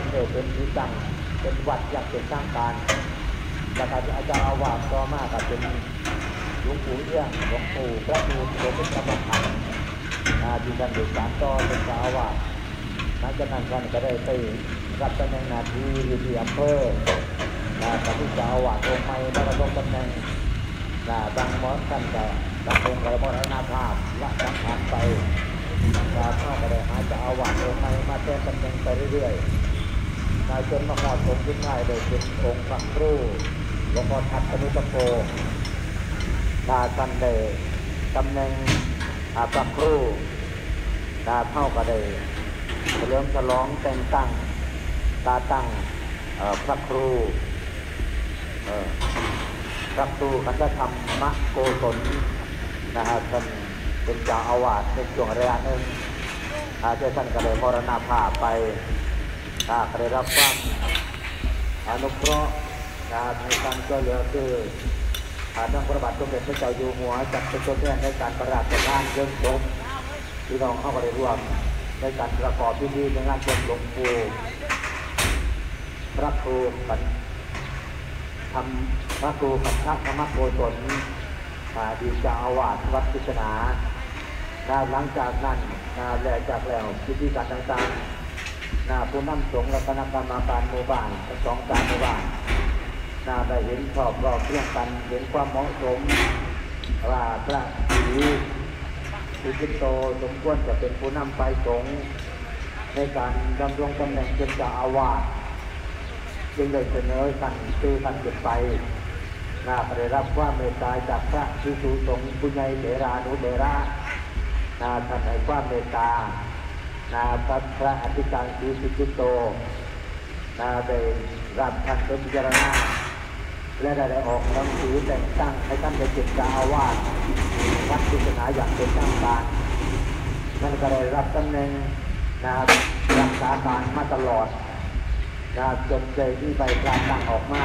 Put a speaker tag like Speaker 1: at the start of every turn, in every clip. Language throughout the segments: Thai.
Speaker 1: นเลยเป็นที่ตั้งเป็นวัดอยากเป็นสร้างการแล้วก็อาจารย์อาวาสต่อมาก็เป็นหลวงปู่เอี้ยงหลวงปู่พระดูหลวงปู่กรรมฐานอาที่ท่านดูสารต่อเป็นเจ้าอาวาสหลังจากนั้นท่านก็ได้ไปรับตำแหน่งนาทีอยู่ที่อำเภอนะกับที่เจ้าอาวาสองค์ใหม่ได้รับตำแหน่งนะบางมอสท่านก็รับองค์กรมรณภาพละสังขารไปนะเข้าก็ได้หาจ้าอาวาสองค์ใหม่มาแทนตำแหน่งไปเรื่อยๆ นายจนมาขอดผมขึ้นง่ายเลยเป็นองค์พระครูหลวงพ่อทัตตนุตโกนาท่านได้ตำแหน่งอาพระครูนาเท่าก็ได้เฉลิมฉลองแต่งตั้ง ตาตั้งพระครูพระครูคันธธรรมะโกศลนะฮะท่านเป็นเจ้าอาวาสในช่วงระยะหนึ่งอาจจะท่านก็เลยมรณภาพไป ถ้าได้รับความอนุเคราะห์การในการช่วยเหลือคืออาทางพระบาทสมเด็จพระเจ้าอยู่หัวจัดเป็นตัวแทนในการประราชทานเรื่องศพที่น้องเข้ามาได้ร่วมในการประกอบพิธีในงานเชิญหลวงปู่พระครูปัญทำพระครูปัญชธรรมโกศลอาดีจาอาวาสวัดพิษณาหลังจากนั้นแล้วจากแล้วพิธีการต่างๆ นาผู้นำสงฆ์และคณะกรรมการหมู่บ้านทั้งสองสามหมู่บ้านนาได้เห็นชอบรอบเรื่องกันเห็นความเหมาะสมว่าพระศรีสุจิตโตสมควรจะเป็นผู้นำไปสงฆ์ในการดำรงตำแหน่งเป็นเจ้าอาวาสจึงได้เสนอกันคือกันเก็บไปนาได้รับความเมตตาจากพระพิสุสงฆ์ผู้ใหญ่เถรานุเถระนาท่านให้ความเมตตา นาพระพระอธิการศรีสุจิตโต นาได้รับท่านเป็นพิจารณาและได้ได้ออกหนังสือแต่งตั้งให้ท่านได้เป็นเจ้าอาวาสวัดพิจารณาอย่างเป็นทางการนั่นก็ได้รับตำแหน่งนารักษาการมาตลอดนาจนใจที่ใบการตั้งออกมา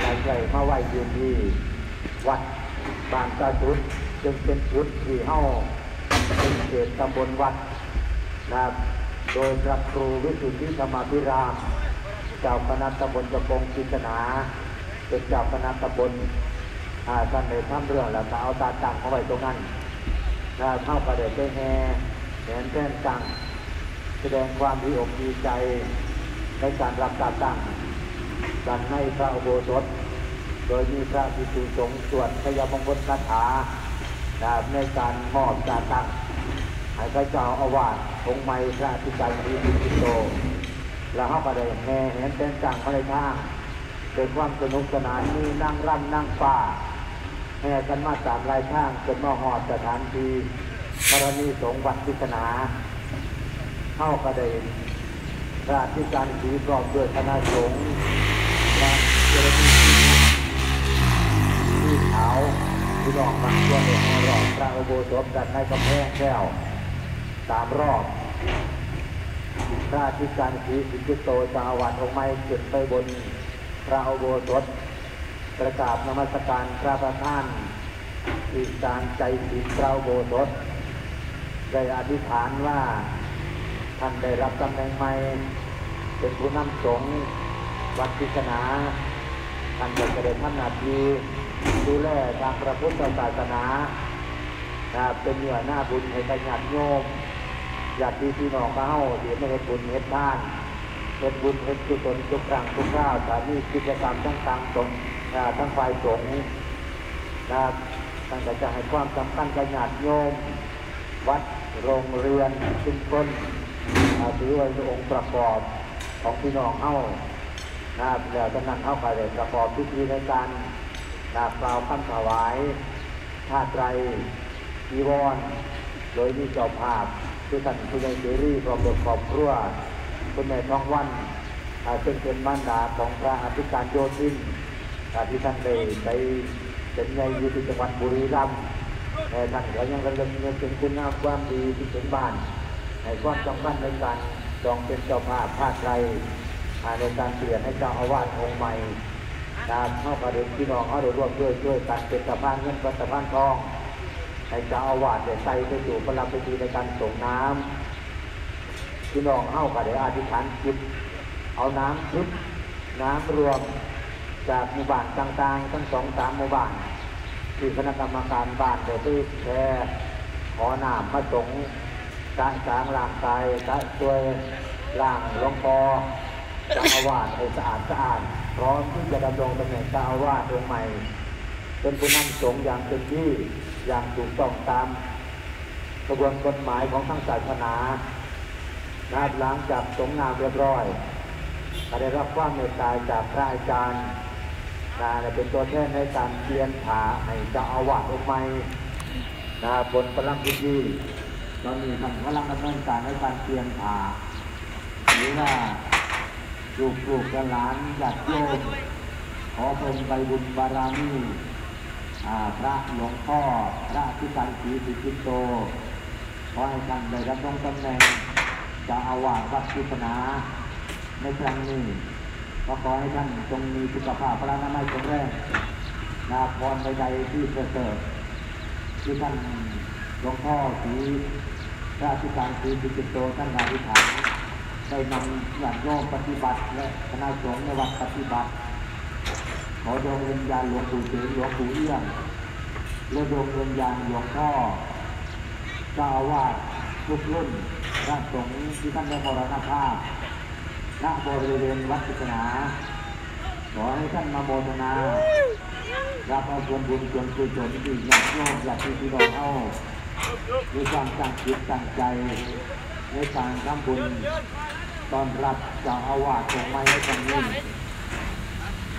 Speaker 1: หลายใจมาไหวยืนที่วัดบางตาจุดจึงเป็นจุดที่เฮ้าเป็นเขตตำบลวัด ครับโดยพระครูวิสุทธิธรรมาภิราม เจ้าคณะตำบลจะปงกิจนา เป็นเจ้าคณะตำบลอ่าท่านได้ทำเรื่องแล้วก็เอาตาตังเอาไว้ตรงนั้นนะเข้าประเด็นได้แห่แหนแท่นตังแสดงความดีอกดีใจในการรับตาตังการให้พระอุโบสถ โดยมีพระภิกษุสงฆ์สวดพยามงคลคาถาในการมอบตาตังให้พระเจ้าอาวาส องค์ใหม่พระอธิการบดีพิโต แล้วเขาก็ได้แห่เห็นเป็นจังพระในทาเป็นความสนุกสนานมีนั่งร่ำนั่งป่าแห่กันมาสามรายทางจนมาหอดสถานที่กรณีสงวัดพิศนาเข้าก็ได้พระอธิการสีพร้อมด้วยคณะสงฆ์และเจ้าหน้าที่ที่ขาวที่น้องบางส่วเนี่ยรอบพระอุโบสถกันในกำแพงแก้วสามรอบ พระธิการศรีสิจุโตจาวาสองไม้เก็บไปบนพระอโบสถประกาศนมัสการพระประธานอีกการใจศีลพระโบสถได้อธิษฐานว่าท่านได้รับตำแหน่งใหม่ เป็นผู้นำสงฆ์วัดพิศนาท่านจะได้ทำหน้าที่ดูแลทางพระพุทธศาสนาครับเป็นเหนือหน้าบุญให้กับญาติโยม ญาติพี่น้องเขาเดี๋ยวไม่ให้บุญเฮ็ดทานเฮ็ดบุญเฮ็ดกุศลทุกครั้งทุกคราวแต่มีกิจกรรมทั้งทางตนอ่าทั้งฝ่ายสงฆ์นะครับตั้งแต่จะให้ความสำคัญกับญาติโยม วัดโรงเรียนชุมชนอ่าถือว่าเป็นองค์ประกอบของพี่น้องเฮานะครับแล้วจากนั้นเข้าไปเลยประกอบพิธีในการนะครับกล่าวคำถวายผ้าไตรจีวร โดยมีเจ้าภาพคือท่านคุณยายเสรีพร้อมด้วยครอบครัวคุณแม่ทองวันอ่าซึ่งเป็นมารดาของพระอธิการโยธินอ่าที่ท่านได้ไปเป็นในอยู่ที่จังหวัดบุรีรัมย์แต่ท่านก็ยังระลึกถึงคุณงามความดีที่เป็นบ้านในความสำคัญในการจองเป็นเจ้าภาพภาคไทยในการเปลี่ยนให้เจ้าอาวาสองค์ใหม่นะครับเข้าประเด็นพี่น้องเขาได้ร่วมด้วยช่วยกันเป็นสะพานเงินเป็นสะพานทอง ให้เจ้าอาวาสได้ใส่ไปสู่ประลับพิธีในการส่งน้ำพี่น้องเข้ากับได้อธิษฐานจิตเอาน้ำทิพย์น้ำรวมจากหมู่บ้านต่างๆ ทั้งสองสามหมู่บ้านที่คณะกรรมการบ้านเดไปแชร์ขอน้ำมาสงฆ์สร้างสางร่างกายสะช่วยร่างหลวงพ่อเจ้าอาวาสให้สะอาดสะอาดพร้อมที่จะดำรงตำแหน่งเจ้าอาวาสองค์ใหม่ เป็นผู้นำสงฆ์อย่างเต็มที่อย่างถูกต้องตามกระบวนกฎหมายของทางศาสนานะหลังจากสงงานเรียบร้อยก็ได้รับความเมตตาจากพระอาจารย์นะเป็นตัวแทนในการเปลี่ยนผาให้เจ้าอาวาสองค์ใหม่นะบนพลังพิธีตอนนี้ท่านกำลังดำเนินการในการเปลี่ยนผาหรือว่าลูกลูกหลานญาติโยมขอเป็นใบบุญบารมี พระหลวงพ่อพระที่การศรีสุจิตโตขอให้ท่านได้รับตำแหน่งจะอาวาสวัดพุทนาในครั้งนี้ก็ขอให้ท่านจงมีสุขภาพพระนามัยแข็งแรงนาพรใดๆที่เสริฐที่ท่านหลวงพ่อสีราชการสีสุจิตโตท่านอธิษฐานได้นำญาติโยมปฏิบัติและคณะสงฆ์ในวัดปฏิบัติ ขอดวงวิญญาณหลวงปู่เสงหลวงปู่เอี้ยงและดวงวิญญาณหลวงพ่อเจ้าอาวาสทุกรุ่นพระสงฆ์ที่ท่านได้มรณภาพณบริเวณวัดศาสนาขอให้ท่านมาโมทนารับเอาส่วนบุญส่วนกุศลที่ญาติโยมญาติพี่น้องเอามีความตั้งจิตตั้งใจในการทำบุญตอนรับเจ้าอาวาสของไม้ในครั้งนี้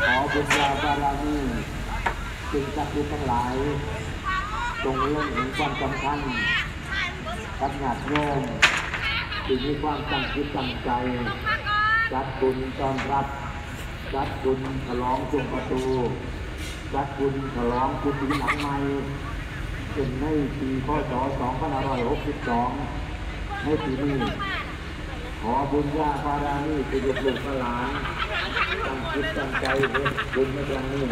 Speaker 1: ขอบุญญาบารมีสิ่งศักดิ์ทั้งหลายตรงเรื่องเห็นความสำคัญกับญาติโยมที่มีความตั้งจิตตั้งใจจัดบุญต้อนรับจัดบุญฉลองชวงประตูจัดบุญฉลองกุฏิหลังใหม่เป็นในปีพศ2562ในปีนี้ขอบุญญาบารมีที่ลูกลูกหลาน ตั้งจิตตั้งใจเฮ็ดบุญในครั้งนี้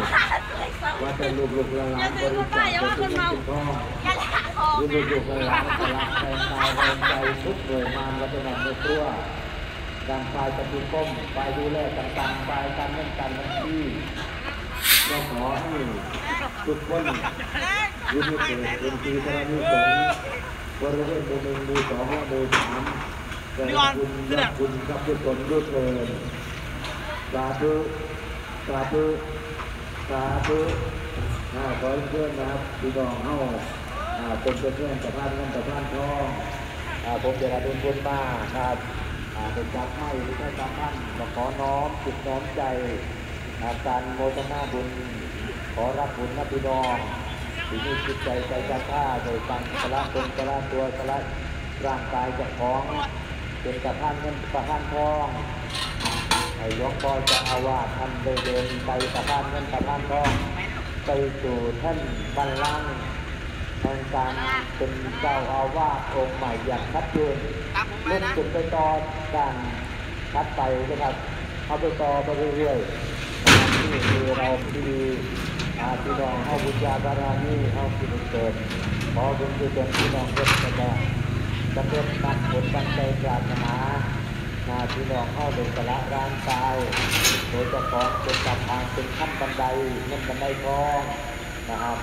Speaker 1: ว่าจะลูกลูกหลานบริจาคเป็นเงินเป็นทองหรือลูกลูกหลานสละแรงกายแรงใจทุกหน่วยงานวัฒนธรรมในตัวการฝ่ายปฏิคมฝ่ายดูแลต่างๆฝ่ายการเงินการบัญชีก็ขอให้ทุกคนยึดถือเป็นปีธรณีสงฆ์บริเวณหมู่หนึ่งหมู่สองและหมู่สามแต่คุณรับคุณกับกุศลด้วยเถิด สาธุสาธุสาธุอ่าขอเพื่อนนะครับพี่น้องเฮาอ่าเป็นเพื่อนๆกับท่านเงินกับท่านทองอ่าผมจะรับเป็นคนมาครับอาเป็นจากให้หรือไม่จากท่านก็ขอน้อมจิตน้อมใจอาการโมทนาบุญ ขอรับบุญนะพี่น้องที่มีจิตใจใจจะท่าโดยการสละตนสละตัวสละร่างกายเจะของเป็นกระท่านเงินกระท่านทอง ห้หลวงพ่อจะอาวาสท่านได้เดินไปกระท่านเงินกระท่านทองไปสู่ท่านบัลลังก์แห่งการเป็นเจ้าอาวาสองค์ใหม่อย่างชัดเจนเล่นจุดไปต่อการคัดไปนะครับเอาไปต่อไปเรื่อยๆนี่คือเราที่ดีอาพี่น้องเอาบุญญาบารมีเอาที่บุญเกิดขอบุญกุศลพี่น้องเพื่อนกันได้จำเป็นตั้งผลตั้งใจปรารถนา นาพี่น้องเข้าโดยสละร่างกายโดยเจะของเป็นกับทางเป็นขั้นบันไดเงินบันไดทองนะครับ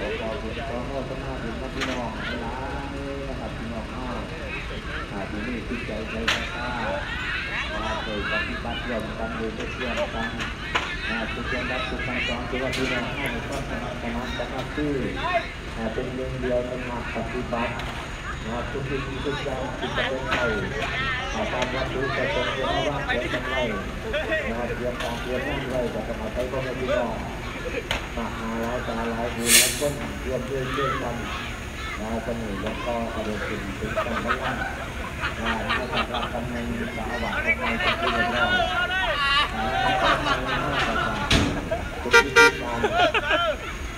Speaker 1: ขอขอบคุณขอโมทนาบุญกับพี่น้องในร้านนี้นะครับพี่น้องเฮาอาที่นี่จิต ใจใจกล้ามาเคยปฏิบัติร่วมกันโดยเชื่อมกันอาทุกอย่างรับทุกคำสอนที่ว่าพี่น้องเฮาในความสมัครสมานสมัครที่อ่าเป็นเรื่องเดียวเป็นหลักปฏิบัตินะทุกสิ่งทุกอย่างที่จะเป็นไปตามวัตถุประสงค์ที่เราวางไว้ทำไรนะเตรียมการเตรียมนั่งไรจะสมัครไปก็ไม่พี่น้องมาหาหลายตาหลายหูหลายคนรวมด้วยช่วยกันนาสมุนแล้วก็อารมณ์ถึงถึงกันแล้วว่า นาถ้าจะรับกันในสาวบาทในจะป็นยังไงนาถ้าจะทำงานต่างๆคุณที่ที่การ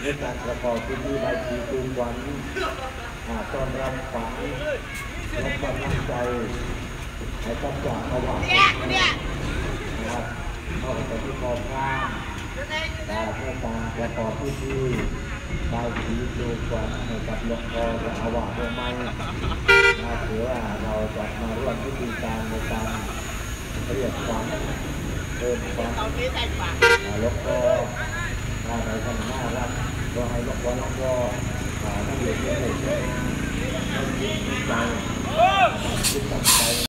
Speaker 1: ในการประกอบพิธีใบสีตูนวันอ่าต้อนรับขวัญและกำลังใจให้กับจากระหว่างนะครับเข้าไปที่กองข้างอ่เพื่อการประกอบพิธีใบสีตูนวันให้กับหลวงพ่อและอาวาสใหม่ ก็ถือว่าเราจะมาร่วมพิธีการในการเรียกขวัญเติมความแล้วก็ถ้าเราทำหน้ารับก็ให้ลูกบอลแล้วก็นักเรียนเยอะเลยที่ตั้งใจ